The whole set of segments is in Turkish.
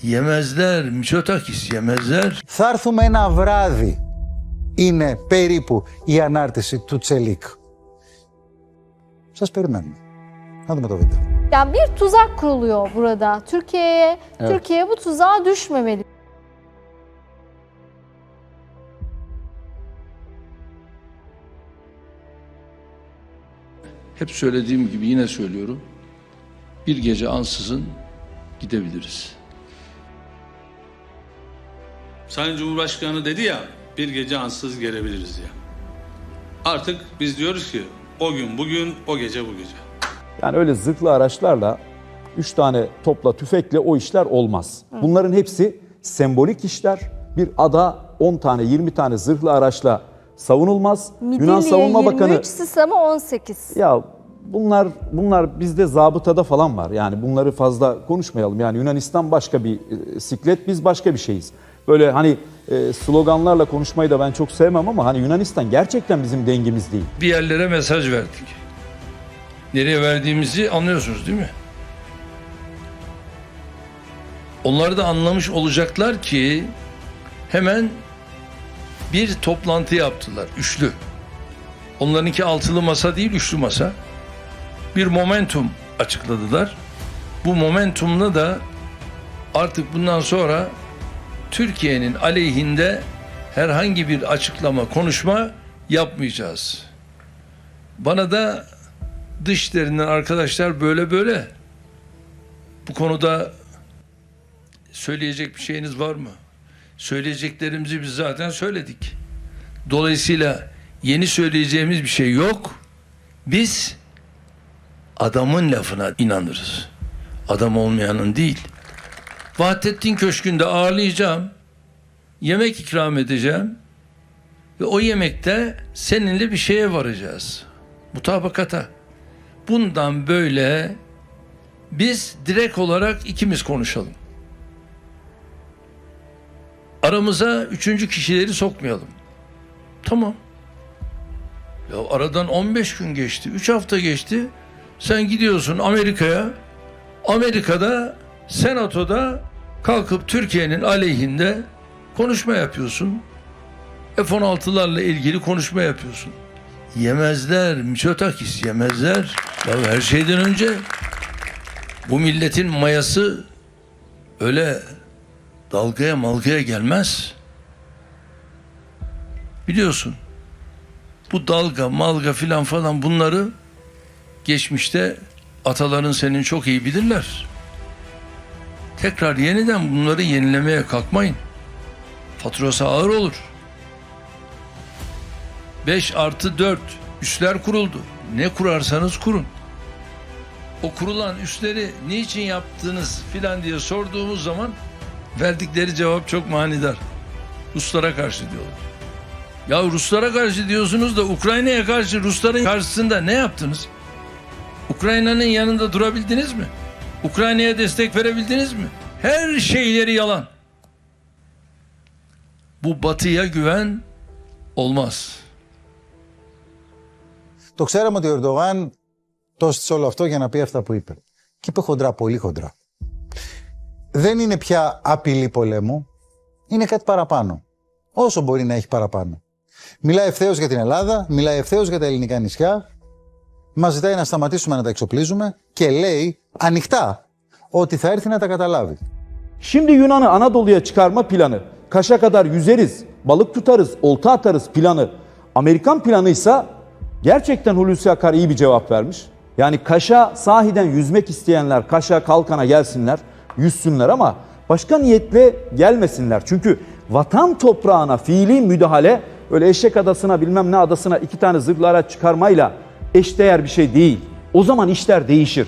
Yemezler Miçotakis yemezler. Θα έρθουμε ένα βράδυ. Είναι περίπου η ανάρτηση του Τσελίκ. Σας περιμένουμε. Να δούμε το βίντεο. Yani bir tuzak kuruluyor burada Türkiye'ye. Türkiye bu tuzağa düşmemeli. Hep söylediğim gibi yine söylüyorum. Bir gece ansızın gidebiliriz. Sayın Cumhurbaşkanı dedi ya bir gece ansız gelebiliriz ya. Artık biz diyoruz ki o gün bugün o gece bu gece. Yani öyle zırhlı araçlarla 3 tane topla tüfekle o işler olmaz. Bunların hepsi sembolik işler. Bir ada 10 tane 20 tane zırhlı araçla savunulmaz. Yunan Midilli'ye Savunma 23, Bakanı Sisam'a 18. ya bunlar bunlar bizde zabıtada falan var. Yani bunları fazla konuşmayalım. Yani Yunanistan başka bir e, siklet, biz başka bir şeyiz. Böyle hani e, sloganlarla konuşmayı da ben çok sevmem ama hani Yunanistan gerçekten bizim dengimiz değil. Bir yerlere mesaj verdik. Nereye verdiğimizi anlıyorsunuz değil mi? Onlar da anlamış olacaklar ki hemen bir toplantı yaptılar. Üçlü. Onlarınki altılı masa değil üçlü masa. Bir momentum açıkladılar. Bu momentumla da artık bundan sonra Türkiye'nin aleyhinde herhangi bir açıklama, konuşma yapmayacağız. Bana da dışlarından arkadaşlar böyle böyle bu konuda söyleyecek bir şeyiniz var mı? Söyleyeceklerimizi biz zaten söyledik. Dolayısıyla yeni söyleyeceğimiz bir şey yok. Biz adamın lafına inanırız. Adam olmayanın değil. Vahdettin Köşkü'nde ağırlayacağım. Yemek ikram edeceğim. Ve o yemekte seninle bir şeye varacağız. Mutabakata. Bundan böyle biz direkt olarak ikimiz konuşalım. Aramıza üçüncü kişileri sokmayalım. Tamam. Ya aradan 15 gün geçti, 3 hafta geçti. Sen gidiyorsun Amerika'ya. Amerika'da senatoda kalkıp Türkiye'nin aleyhinde konuşma yapıyorsun. F-16'larla ilgili konuşma yapıyorsun. Yemezler Miçotakis yemezler. Ya her şeyden önce bu milletin mayası öyle dalgaya malgaya gelmez. Biliyorsun. Bu dalga, malga filan falan bunları geçmişte ataların senin çok iyi bilirler. Tekrar yeniden bunları yenilemeye kalkmayın. Faturası ağır olur. 5 artı 4 üsler kuruldu. Ne kurarsanız kurun. O kurulan üsleri niçin yaptınız filan diye sorduğumuz zaman verdikleri cevap çok manidar. Ruslara karşı diyorlar. Ya Ruslara karşı diyorsunuz da Ukrayna'ya karşı Rusların karşısında ne yaptınız? Ukrayna'nın yanında durabildiniz mi? Ukrayna'ya destek verebildiniz mi? Her şeyleri yalan. Bu batıya güven olmaz. Το ξέραμε ότι ο Ερντογάν το έστησε όλο αυτό για να πει αυτά που είπε. Και είπε χοντρά, πολύ χοντρά. Δεν είναι πια απειλή πολέμου, είναι κάτι παραπάνω. Όσο μπορεί να έχει παραπάνω. Μιλάει ευθέως για την Ελλάδα, μιλάει ευθέως για τα ελληνικά νησιά, μα ζητάει να σταματήσουμε να τα εξοπλίζουμε και λέει ανοιχτά ότι θα έρθει να τα καταλάβει. Şimdi Yunan'ı Anadolu'ya çıkarma planı. Kaş'a kadar yüzeriz, balık tutarız, olta atarız planı. Amerikan planıysa gerçekten Hulusi Akar iyi bir cevap vermiş. Yani Kaş'a sahiden yüzmek isteyenler Kaş'a kalkana gelsinler, yüzsünler ama başka niyetle gelmesinler. Çünkü vatan toprağına fiili müdahale öyle eşek adasına bilmem ne adasına iki tane zırhlı araç çıkarmayla eşdeğer bir şey değil. O zaman işler değişir.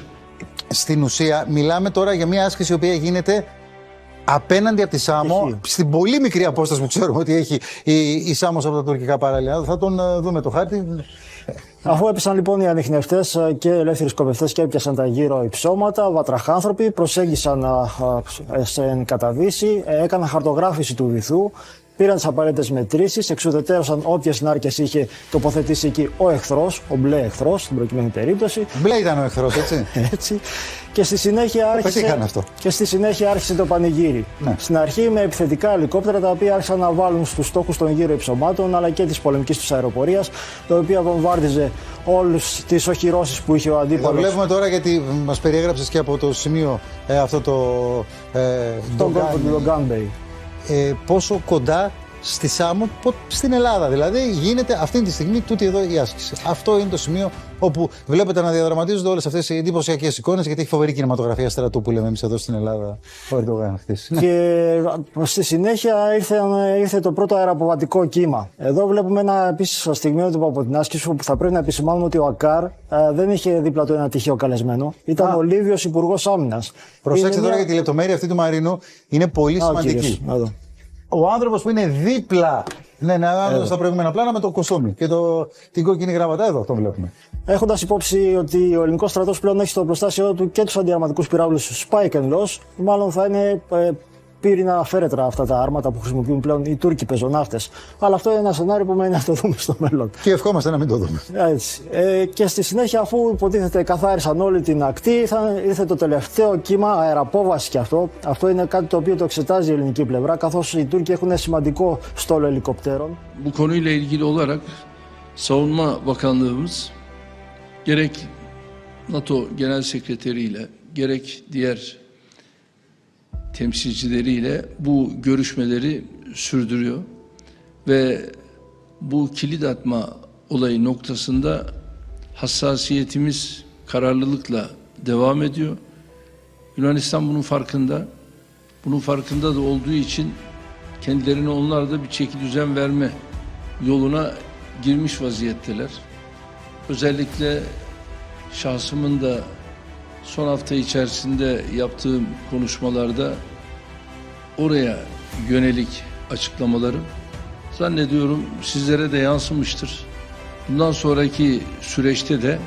Στην ουσία, μιλάμε τώρα για μια άσκηση η οποία γίνεται απέναντι από τη Σάμο, στην πολύ μικρή απόσταση που ξέρουμε ότι έχει η, η Σάμος από τα τουρκικά παράλια. Θα τον ε, δούμε το χάρτη. Αφού έπεσαν λοιπόν οι ανιχνευτές και οι ελεύθεροι σκοπευτές και έπιασαν τα γύρω υψώματα, βατραχάνθρωποι προσέγγισαν α, α, σε καταβίση, ε, έκαναν χαρτογράφηση του βυθού, πήραν τις απαραίτητες μετρήσεις, εξουδετέρωσαν όποιες νάρκες είχε τοποθετήσει εκεί ο εχθρός, ο μπλε εχθρός στην προκειμένη περίπτωση. Μπλε ήταν ο εχθρός, έτσι. Έτσι. Και στη συνέχεια άρχισε, πετύχανε αυτό. και στη συνέχεια άρχισε το πανηγύρι. Ναι. Στην αρχή με επιθετικά ελικόπτερα τα οποία άρχισαν να βάλουν στους στόχους των γύρω υψωμάτων αλλά και της πολεμικής τους αεροπορίας, τα οποία βομβάρδιζε όλε τις οχυρώσεις που είχε ο Το αντίπαλος. βλέπουμε τώρα γιατί μας περιέγραψες και από το σημείο ε, αυτό το. Ε, Τον Dogan, κόρπο του Λογκάνμπεϊ. ε, πόσο κοντά στη Σάμο, πο- στην Ελλάδα. Δηλαδή γίνεται αυτή τη στιγμή τούτη εδώ η άσκηση. Αυτό είναι το σημείο όπου βλέπετε να διαδραματίζονται όλες αυτές οι εντυπωσιακές εικόνες, γιατί έχει φοβερή κινηματογραφία στρατού που λέμε εμείς εδώ στην Ελλάδα. Ο Ερντογάν χθες. Ναι. Και στη συνέχεια ήρθε, ήρθε το πρώτο αεραποβατικό κύμα. Εδώ βλέπουμε ένα επίσης στιγμιότυπο από την άσκηση που θα πρέπει να επισημάνουμε ότι ο Ακάρ ε, δεν είχε δίπλα του ένα τυχαίο καλεσμένο. Ήταν Α. ο Λίβιος Υπουργός Άμυνας. Προσέξτε τώρα γιατί η λεπτομέρεια αυτή του Μαρίνου είναι πολύ σημαντική. Ο άνθρωπος που είναι δίπλα. Ναι, ναι, άνθρωπο στα προηγούμενα πλάνα με το κοστούμι και το, την κόκκινη γραβατά εδώ, αυτό βλέπουμε. Έχοντας υπόψη ότι ο ελληνικός στρατός πλέον έχει στο προστάσιο του και τους αντιαρματικούς πυράβλους Spike and Loss, μάλλον θα είναι ε, πύρινα αφαίρετρα αυτά τα άρματα που χρησιμοποιούν πλέον οι Τούρκοι πεζοναύτες. Αλλά αυτό είναι ένα σενάριο που μένει να το δούμε στο μέλλον. Και ευχόμαστε να μην το δούμε. Έτσι. Ε, και στη συνέχεια, αφού υποτίθεται καθάρισαν όλη την ακτή, θα ήρθε το τελευταίο κύμα αεραπόβασης και αυτό. Αυτό είναι κάτι το οποίο το εξετάζει η ελληνική πλευρά, καθώς οι Τούρκοι έχουν ένα σημαντικό στόλο ελικοπτέρων. Bu konuyla ilgili olarak Savunma Bakanlığımız gerek NATO Genel Sekreteri ile gerek diğer temsilcileriyle bu görüşmeleri sürdürüyor ve bu kilit atma olayı noktasında hassasiyetimiz kararlılıkla devam ediyor. Yunanistan bunun farkında. Bunun farkında da olduğu için kendilerine onlar da bir çeki düzen verme yoluna girmiş vaziyetteler. Özellikle şahsımın da son hafta içerisinde yaptığım konuşmalarda oraya yönelik açıklamalarım zannediyorum sizlere de yansımıştır. Bundan sonraki süreçte de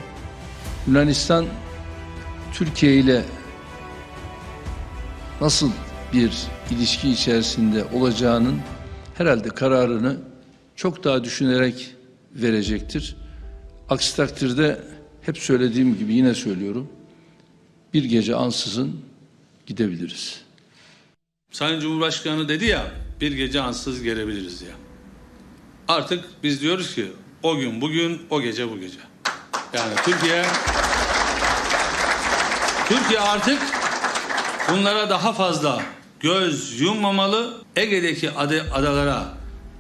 Yunanistan Türkiye ile nasıl bir ilişki içerisinde olacağının herhalde kararını çok daha düşünerek verecektir. Aksi takdirde hep söylediğim gibi yine söylüyorum. Bir gece ansızın gidebiliriz. Sayın Cumhurbaşkanı dedi ya bir gece ansız gelebiliriz ya. Artık biz diyoruz ki o gün bugün o gece bu gece. Yani Türkiye Türkiye artık bunlara daha fazla göz yummamalı. Ege'deki ada- adalara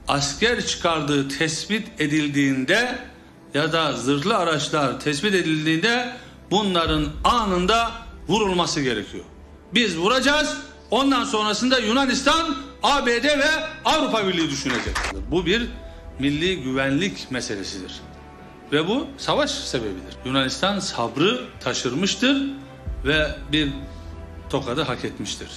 asker çıkardığı tespit edildiğinde ya da zırhlı araçlar tespit edildiğinde bunların anında vurulması gerekiyor. Biz vuracağız. Ondan sonrasında Yunanistan, ABD ve Avrupa Birliği düşünecek. Bu bir milli güvenlik meselesidir. Ve bu savaş sebebidir. Yunanistan sabrı taşırmıştır ve bir tokadı hak etmiştir.